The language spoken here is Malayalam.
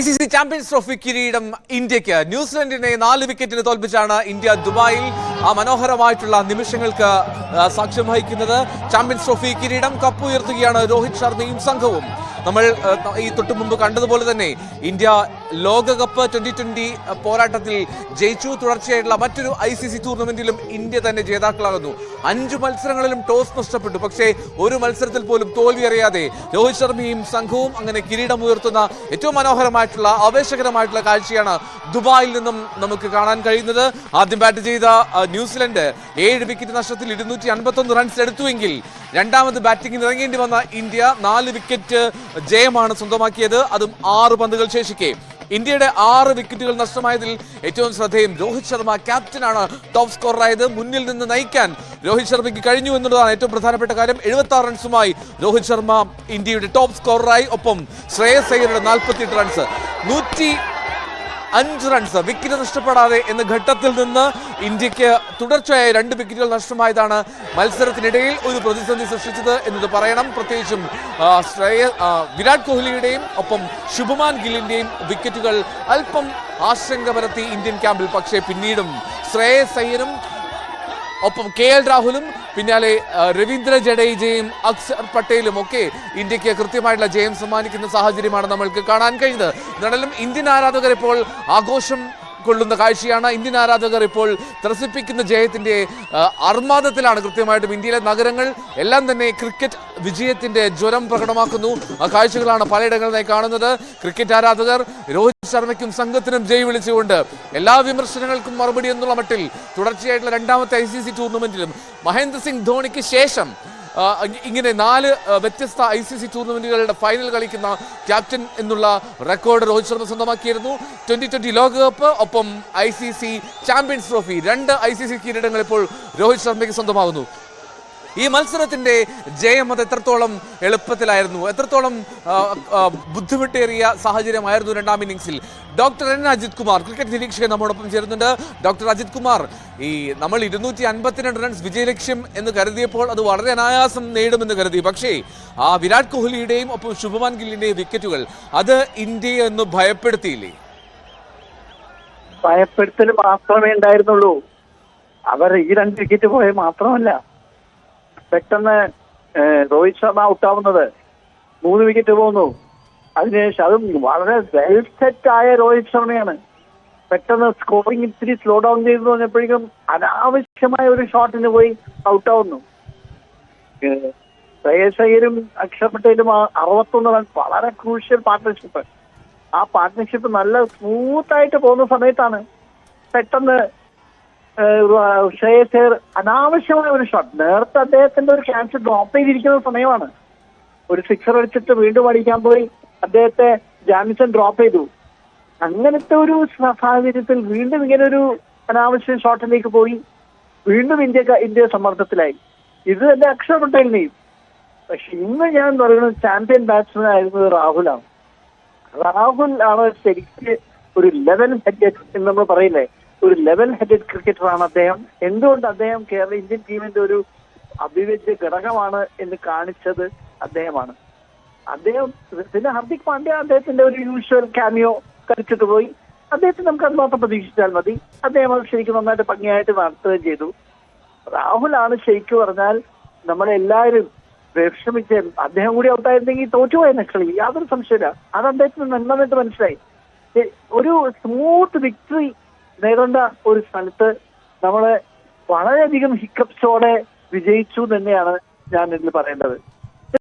I C C champions trophy കിരീടം ഇന്ത്യയ്ക്ക്. ന്യൂസിലൻഡിനെ നാല് വിക്കറ്റിന് തോൽപ്പിച്ചാണ് ഇന്ത്യ ദുബായിൽ ആ മനോഹരമായിട്ടുള്ള നിമിഷങ്ങൾക്ക് സാക്ഷ്യം വഹിക്കുന്നത്. ചാമ്പ്യൻസ് ട്രോഫി കിരീടം കപ്പ് ഉയർത്തുകയാണ് രോഹിത് ശർമ്മയും സംഘവും. നമ്മൾ ഈ തൊട്ടു മുമ്പ് കണ്ടതുപോലെ തന്നെ ഇന്ത്യ ലോകകപ്പ് ട്വന്റി ട്വന്റി പോരാട്ടത്തിൽ ജയിച്ചു. തുടർച്ചയായിട്ടുള്ള മറ്റൊരു ഐ സി സി ടൂർണമെന്റിലും ഇന്ത്യ തന്നെ ജേതാക്കളാകുന്നു. അഞ്ചു മത്സരങ്ങളിലും ടോസ് നഷ്ടപ്പെട്ടു. പക്ഷേ ഒരു മത്സരത്തിൽ പോലും തോൽവി അറിയാതെ രോഹിത് ശർമ്മയും സംഘവും അങ്ങനെ കിരീടമുയർത്തുന്ന ഏറ്റവും മനോഹരമായിട്ടുള്ള ആവേശകരമായിട്ടുള്ള കാഴ്ചയാണ് ദുബായിൽ നിന്നും നമുക്ക് കാണാൻ കഴിയുന്നത്. ആദ്യം ബാറ്റ് ചെയ്ത ന്യൂസിലൻഡ് ഏഴ് വിക്കറ്റ് നഷ്ടത്തിൽ ഇരുന്നൂറ്റി അൻപത്തൊന്ന് റൺസ് എടുത്തുവെങ്കിൽ രണ്ടാമത് ബാറ്റിംഗിന് ഇറങ്ങേണ്ടി വന്ന ഇന്ത്യ നാല് വിക്കറ്റ് ജയമാണ് സ്വന്തമാക്കിയത്. അതും ആറ് പന്തുകൾ ശേഷിക്കെ. ഇന്ത്യയുടെ ആറ് വിക്കറ്റുകൾ നഷ്ടമായതിൽ ഏറ്റവും ശ്രദ്ധേയം രോഹിത് ശർമ്മ ക്യാപ്റ്റനാണ്. ടോപ്പ് സ്കോററായത് മുന്നിൽ നിന്ന് നയിക്കാൻ രോഹിത് ശർമ്മയ്ക്ക് കഴിഞ്ഞു എന്നുള്ളതാണ് ഏറ്റവും പ്രധാനപ്പെട്ട കാര്യം. എഴുപത്തി ആറ് റൺസുമായി രോഹിത് ശർമ്മ ഇന്ത്യയുടെ ടോപ്പ് സ്കോററായി. ഒപ്പം ശ്രേയസ് അയ്യരുടെ നാൽപ്പത്തിയെട്ട് റൺസ്. നൂറ്റി അഞ്ച് റൺസ് വിക്കറ്റ് നഷ്ടപ്പെടാതെ എന്ന ഘട്ടത്തിൽ നിന്ന് ഇന്ത്യയ്ക്ക് തുടർച്ചയായ രണ്ട് വിക്കറ്റുകൾ നഷ്ടമായതാണ് മത്സരത്തിനിടയിൽ ഒരു പ്രതിസന്ധി സൃഷ്ടിച്ചത് എന്നത് പറയണം. പ്രത്യേകിച്ചും ശ്രേയ വിരാട് കോഹ്ലിയുടെയും ഒപ്പം ശുഭമാൻ ഗില്ലിന്റെയും വിക്കറ്റുകൾ അല്പം ആശങ്ക പരത്തി ഇന്ത്യൻ ക്യാമ്പിൽ. പക്ഷേ പിന്നീടും ശ്രേയസ് അയ്യരും ഒപ്പം കെ എൽ രാഹുലും പിന്നാലെ രവീന്ദ്ര ജഡേജയും അക്സർ പട്ടേലും ഒക്കെ ഇന്ത്യയ്ക്ക് കൃത്യമായിട്ടുള്ള ജയം സമ്മാനിക്കുന്ന സാഹചര്യമാണ് നമ്മൾക്ക് കാണാൻ കഴിഞ്ഞത് എന്നാലും ഇന്ത്യൻ ആരാധകർ ഇപ്പോൾ ആഘോഷം കൊള്ളുന്ന കാഴ്ചയാണ് ഇന്ത്യൻ ആരാധകർ ഇപ്പോൾ ത്രസിപ്പിക്കുന്ന ജയത്തിന്റെ അർമാദത്തിലാണ് കൃത്യമായിട്ടും ഇന്ത്യയിലെ നഗരങ്ങൾ. എല്ലാം തന്നെ ക്രിക്കറ്റ് വിജയത്തിന്റെ ജ്വരം പ്രകടമാക്കുന്നു. ആ കാഴ്ചകളാണ് പലയിടങ്ങളിലായി കാണുന്നത്. ക്രിക്കറ്റ് ആരാധകർ രോഹിത് ശർമ്മയ്ക്കും സംഘത്തിനും ജയ് വിളിച്ചുകൊണ്ട് എല്ലാ വിമർശനങ്ങൾക്കും മറുപടി എന്നുള്ള മട്ടിൽ തുടർച്ചയായിട്ടുള്ള രണ്ടാമത്തെ ഐ സി സി ടൂർണമെന്റിലും മഹേന്ദ്ര സിംഗ് ധോണിക്ക് ശേഷം ഇങ്ങനെ നാല് വ്യത്യസ്ത ഐ സി സി ടൂർണമെന്റുകളുടെ ഫൈനൽ കളിക്കുന്ന ക്യാപ്റ്റൻ എന്നുള്ള റെക്കോർഡ് രോഹിത് ശർമ്മ സ്വന്തമാക്കിയിരുന്നു. ട്വന്റി ട്വന്റി ലോകകപ്പ് ഒപ്പം I C C champions trophy രണ്ട് ഐ സി സി കിരീടങ്ങൾ ഇപ്പോൾ രോഹിത് ശർമ്മയ്ക്ക് സ്വന്തമാകുന്നു ഈ മത്സരത്തിന്റെ ജയം അത് എത്രത്തോളം എളുപ്പത്തിലായിരുന്നു എത്രത്തോളം ബുദ്ധിമുട്ടേറിയ സാഹചര്യമായിരുന്നു രണ്ടാം ഇന്നിംഗ്സിൽ. Doctor N Ajith Kumar cricket നിരീക്ഷകൻ നമ്മോടൊപ്പം ചേരുന്നുണ്ട്. ഡോക്ടർ അജിത് കുമാർ ഈ നമ്മൾ ഇരുന്നൂറ്റി അൻപത്തിരണ്ട് റൺസ് വിജയലക്ഷ്യം എന്ന് കരുതിയപ്പോൾ അത് വളരെ അനായാസം നേടുമെന്ന് കരുതി. പക്ഷേ ആ വിരാട് കോഹ്ലിയുടെയും ഒപ്പം ശുഭമാൻ ഗില്ലിന്റെയും വിക്കറ്റുകൾ അത് ഇന്ത്യയെ ഒന്ന് ഭയപ്പെടുത്തിയില്ലേ? ഭയപ്പെടുത്തൽ മാത്രമേ ഉണ്ടായിരുന്നുള്ളൂ. അവർ ഈ രണ്ട് വിക്കറ്റ് പോയ മാത്രമല്ല. പെട്ടെന്ന് രോഹിത് ശർമ്മ ഔട്ടാവുന്നത്. മൂന്ന് വിക്കറ്റ് പോകുന്നു അതിനുശേഷം അതും വളരെ വെൽ സെറ്റ് ആയ രോഹിത് ശർമ്മയാണ്. പെട്ടെന്ന് സ്കോറിംഗ് ഇത്തിരി സ്ലോ ഡൗൺ ചെയ്തു പറഞ്ഞപ്പോഴേക്കും അനാവശ്യമായ ഒരു ഷോട്ടിന് പോയി ഔട്ടാവുന്നു. ആവുന്നു അയ്യരും അക്ഷർ പട്ടേലും അറുപത്തൊന്ന് റൺ വളരെ ക്രൂഷ്യൽ പാർട്ട്ണർഷിപ്പ് ആ പാർട്ട്ണർഷിപ്പ് നല്ല സ്മൂത്ത് ആയിട്ട് പോകുന്ന സമയത്താണ് പെട്ടെന്ന് ശ്രേയസ് അനാവശ്യമായ ഒരു ഷോട്ട് നേരത്തെ അദ്ദേഹത്തിന്റെ ഒരു ക്യാച്ച് ഡ്രോപ്പ് ചെയ്തിരിക്കുന്ന സമയമാണ്. ഒരു സിക്സർ അടിച്ചിട്ട് വീണ്ടും അടിക്കാൻ പോയി. അദ്ദേഹത്തെ ജാമിസൺ ഡ്രോപ്പ് ചെയ്തു. അങ്ങനത്തെ ഒരു സാഹചര്യത്തിൽ വീണ്ടും ഇങ്ങനെ ഒരു അനാവശ്യ ഷോട്ടിലേക്ക് പോയി. വീണ്ടും ഇന്ത്യ ഇന്ത്യ സമ്മർദ്ദത്തിലായി. ഇത് തന്നെ അക്ഷർ പട്ടേലിനെയും പക്ഷെ ഇന്ന് ഞാൻ പറയുന്നത് ചാമ്പ്യൻ ബാറ്റ്സ്മാൻ ആയിരുന്നത് രാഹുലാണ്. രാഹുൽ ആണ് ശരിക്ക് ഒരു ലെവൽ എന്ന് നമ്മൾ പറയില്ലേ? ഒരു ലെവൽ ഹെഡഡ് ക്രിക്കറ്ററാണ് അദ്ദേഹം. എന്തുകൊണ്ട് അദ്ദേഹം കേരള ഇന്ത്യൻ ടീമിന്റെ ഒരു അഭിവ്യജ്യ ഘടകമാണ് എന്ന് കാണിച്ചത് അദ്ദേഹമാണ്. അദ്ദേഹം പിന്നെ ഹർദിക് പാണ്ഡ്യ അദ്ദേഹത്തിന്റെ ഒരു യൂഷ്വൽ ക്യാമിയോ കളിച്ചിട്ട് പോയി. അദ്ദേഹത്തെ നമുക്ക് അത് മാത്രം പ്രതീക്ഷിച്ചാൽ മതി. അദ്ദേഹം അത് ശരിക്കും നന്നായിട്ട് ഭംഗിയായിട്ട് നടത്തുകയും ചെയ്തു. ആണ് ശരിക്കും പറഞ്ഞാൽ നമ്മളെല്ലാവരും വിഷമിച്ച് അദ്ദേഹം കൂടി ഔട്ടായിരുന്നെങ്കിൽ തോറ്റുപോയെന്ന കളി യാതൊരു സംശയമില്ല അത് അദ്ദേഹത്തിന് നന്നായിട്ട് മനസ്സിലായി. ഒരു സ്മൂത്ത് വിക്ടറി നേടേണ്ട ഒരു സ്ഥലത്ത് നമ്മളെ വളരെയധികം ഹിക്കപ്സോടെ വിജയിച്ചു തന്നെയാണ് ഞാൻ ഇതിൽ പറയേണ്ടത്.